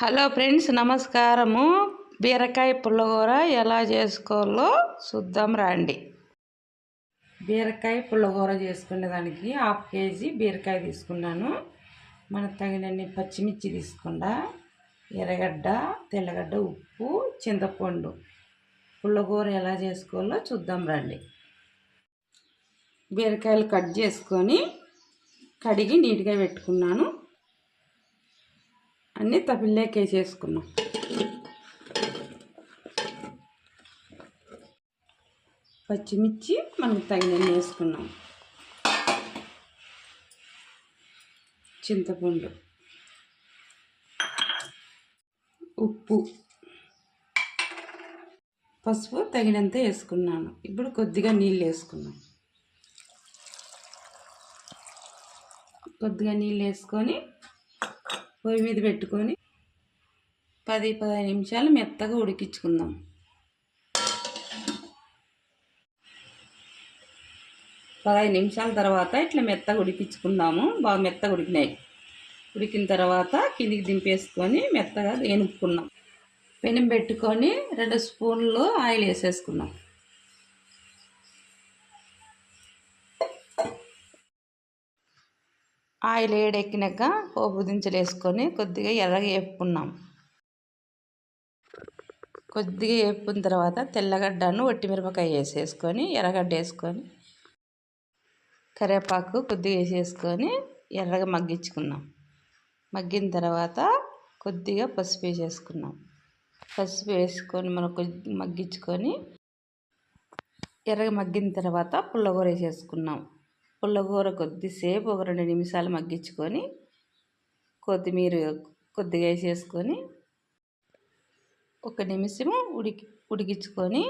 Hello friends నమస్కారము. బీరకాయ పుల్లగూర ఎలా చేసుకోవాలో చూద్దాం రండి. బీరకాయ పుల్లగూర చేసుకునే దానికి హాఫ్ కేజీ బీరకాయ తీసుకున్నాను. మనకు తగినన్ని పచ్చిమిర్చి తీసుకుండా ఎర్రగడ్డ తెల్లగడ్డ ఉప్పు చింతపండు. పుల్లగూర ఎలా చేసుకోవాలో చూద్దాం రండి. బీరకాయలు కట్ చేసుకొని కడిగి నీట్గా పెట్టుకున్నాను. అన్నీ తపిల్లేకే చేసుకున్నాం. పచ్చిమిర్చి మనకు తగినన్ని వేసుకున్నాం. చింతపండు. ఉప్పు. పసుపు తగినంత వేసుకున్నాను. ఇప్పుడు కొద్దిగా నీళ్ళు వేసుకున్నాం. కొద్దిగా నీళ్ళు వేసుకొని పొయ్యి మీద పెట్టుకొని పది పదిహేను నిమిషాలు మెత్తగా ఉడికించుకుందాం. పదహైదు నిమిషాల తర్వాత ఇట్లా మెత్తగా ఉడికించుకుందాము. బాగా మెత్తగా ఉడికినాయి. ఉడికిన తర్వాత కిందికి దింపేసుకొని మెత్తగా ఏనుపుకున్నాం పెనం పెట్టుకొని రెండు స్పూన్లు ఆయిల్ వేసేసుకున్నాం ఆయిల్ వేడెక్కినాక పోపు దించలు వేసుకొని కొద్దిగా ఎర్రగా వేపుకున్నాం కొద్దిగా వేపుకున్న తర్వాత తెల్లగడ్డను మిరపకాయ వేసేసుకొని ఎర్రగడ్డ వేసుకొని కరివేపాకు కొద్దిగా వేసేసుకొని ఎర్రగా మగ్గించుకున్నాం. మగ్గిన తర్వాత కొద్దిగా పసుపు వేసేసుకున్నాం. పసుపు వేసుకొని మనం కొద్ది మగ్గించుకొని ఎర్రగా మగ్గిన తర్వాత పుల్లగూర వేసేసుకున్నాం. పుల్లగూర కొద్దిసేపు ఒక రెండు నిమిషాలు మగ్గించుకొని కొత్తిమీర కొద్దిగా వేసేసుకొని ఒక నిమిషము ఉడికి ఉడికించుకొని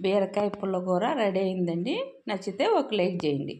బీరకాయ పుల్లగూర రెడీ అయిందండి. నచ్చితే ఒక లైక్ చేయండి.